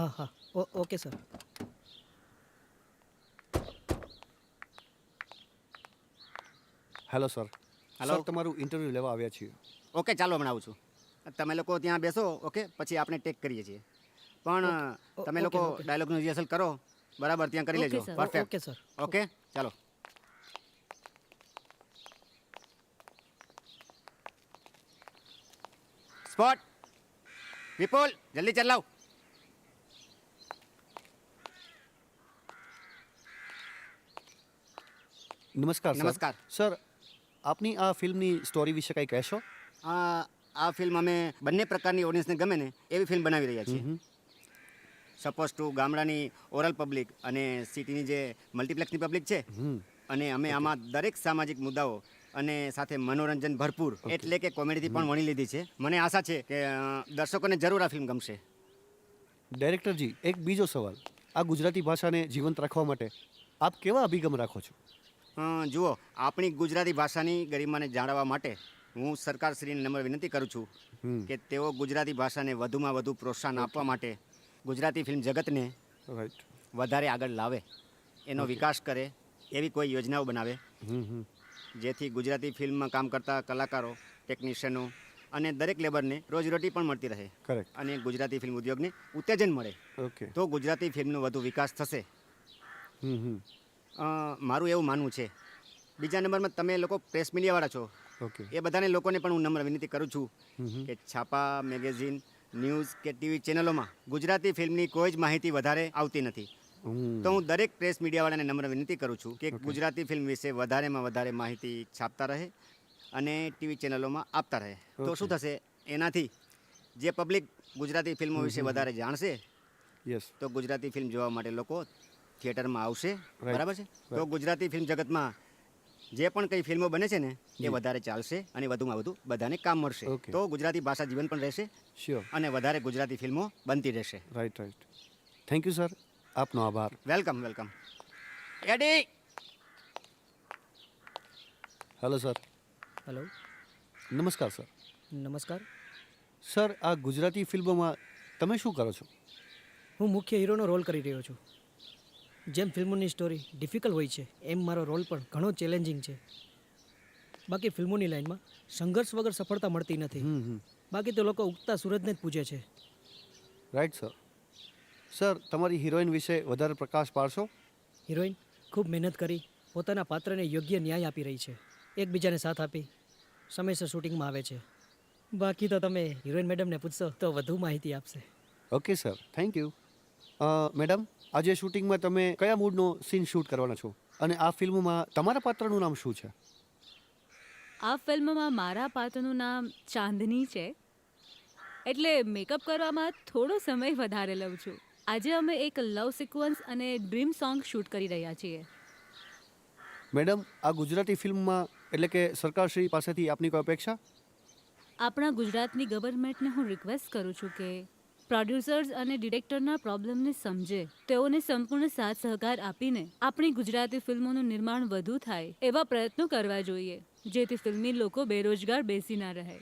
હા હા. Okay sir. Hello sir hello તમારું ઇન્ટરવ્યૂ લેવા આવ્યા છીએ. ઓકે ચાલો હમણાં આવું છું. તમે લોકો ત્યાં બેસો ઓકે? પછી આપણે ટેક કરીએ છીએ. પણ તમે લોકો. ડાયલોગનું રિહર્સલ કરો. બરાબર ત્યાં કરી લેજો. Perfect okay sir. ઓકે? ચાલો. સ્પોટ વિપુલ જલ્દી ચલાવ. નમસ્કાર સર. નમસ્કાર. સર આપની આ ફિલ્મની સ્ટોરી વિશે કંઈ કહેશો? આ આ ફિલ્મ અમે બંને પ્રકારની ઓડિયન્સને ગમે ને એવી ફિલ્મ બનાવી રહ્યા છીએ. સપોઝ ટુ ગામડાની ઓરલ પબ્લિક અને સિટીની જે મલ્ટીપ્લેક્સની પબ્લિક છે અને અમે આમાં દરેક સામાજિક મુદ્દાઓ અને સાથે મનોરંજન ભરપૂર એટલે કે કોમેડીથી પણ વણી લીધી છે. મને આશા છે કે અ, દર્શકોને જરૂર આ ફિલ્મ ગમશે. ડાયરેક્ટરજી એક બીજો સવાલ. આ ગુજરાતી ભાષાને જીવંત રાખવા માટે આપ કેવા અભિગમ રાખો છો? જુઓ આપણી ગુજરાતી ભાષાની ગરિમાને જાળવવા માટે હું સરકારશ્રીને નમ્ર વિનંતી કરું છું કે તેઓ ગુજરાતી ભાષાને વધુમાં વધુ પ્રોત્સાહન આપવા માટે ગુજરાતી ફિલ્મ જગતને વધારે આગળ લાવે એનો વિકાસ કરે એવી કોઈ યોજનાઓ બનાવે જેથી ગુજરાતી ફિલ્મમાં કામ કરતા કલાકારો ટેકનિશિયનો અને દરેક લેબરને રોજીરોટી પણ મળતી રહે અને ગુજરાતી ફિલ્મ ઉદ્યોગને ઉત્તેજન મળે. તો ગુજરાતી ફિલ્મનો વધુ વિકાસ થશે. હમ હમ. મારું એવું માનવું છે. બીજા નંબરમાં તમે લોકો પ્રેસ મીડિયાવાળા છો. ઓકે એ બધાને લોકોને પણ હું નમ્ર વિનંતી કરું છું કે છાપા મેગેઝિન ન્યૂઝ કે ટીવી ચેનલોમાં ગુજરાતી ફિલ્મની કોઈ જ માહિતી વધારે આવતી નથી. તો હું દરેક પ્રેસ મીડિયાવાળાને નમ્ર વિનંતી કરું છું કે ગુજરાતી ફિલ્મ વિશે વધારેમાં વધારે માહિતી છાપતા રહે અને ટીવી ચેનલોમાં આપતા રહે. તો શું થશે? એનાથી જે પબ્લિક ગુજરાતી ફિલ્મો વિશે વધારે જાણશે યસ તો ગુજરાતી ફિલ્મ જોવા માટે લોકો થિયેટરમાં આવશે બરાબર છે? તો ગુજરાતી ફિલ્મ જગતમાં જે પણ કંઈ ફિલ્મો બને છે ને એ વધારે ચાલશે અને વધુમાં વધુ બધાને કામ મળશે. તો ગુજરાતી ભાષા જીવન પણ રહેશે અને વધારે ગુજરાતી ફિલ્મો બનતી રહેશે. Right right thank you sir આપનો આભાર. વેલકમ વેલકમ એડી હેલો સર હેલો નમસ્કાર સર નમસ્કાર. સર આ ગુજરાતી ફિલ્મોમાં તમે શું કરો છો? હું મુખ્ય હીરોનો રોલ કરી રહ્યો છું. જેમ ફિલ્મોની સ્ટોરી ડિફિકલ્ટ હોય છે એમ મારો રોલ પણ ઘણો ચેલેન્જિંગ છે. બાકી ફિલ્મોની લાઈનમાં સંઘર્ષ વગર સફળતા મળતી નથી. બાકી તો લોકો ઉગતા સૂરજને જ પૂજે છે. રાઈટ સર સર તમારી હિરોઈન વિશે વધારે પ્રકાશ પાડશો? હિરોઈન ખૂબ મહેનત કરી પોતાના પાત્રને યોગ્ય ન્યાય આપી રહી છે. એકબીજાને સાથ આપી સમયસર શૂટિંગમાં આવે છે. બાકી તો તમે હિરોઈન મેડમને પૂછશો તો વધુ માહિતી આપશે. Okay sir thank you madam આજે શૂટિંગમાં તમે કયા મૂડનો સીન શૂટ કરવાના છો? અને આ ફિલ્મમાં તમારા પાત્રનું નામ શું છે? આ ફિલ્મમાં મારા પાત્રનું નામ ચાંદની છે. એટલે મેકઅપ કરવામાં થોડો સમય વધારે લઉં છું. આજે અમે એક લવ સિક્વન્સ અને ડ્રીમ સોંગ શૂટ કરી રહ્યા છીએ. મેડમ આ ગુજરાતી ફિલ્મમાં એટલે કે સરકારશ્રી પાસેથી આપની કોઈ અપેક્ષા? આપણા ગુજરાતની ગવર્મેન્ટને હું રિક્વેસ્ટ કરું છું કે પ્રોડ્યુસર્સ અને ડિરેક્ટરના પ્રોબ્લેમને સમજે. તેઓને સંપૂર્ણ સાથ સહકાર આપીને આપણી ગુજરાતી ફિલ્મોનું નિર્માણ વધુ થાય એવા પ્રયત્નો કરવા જોઈએ જેથી ફિલ્મી લોકો બેરોજગાર બેસી ના રહે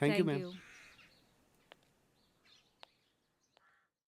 થેન્ક ma'am.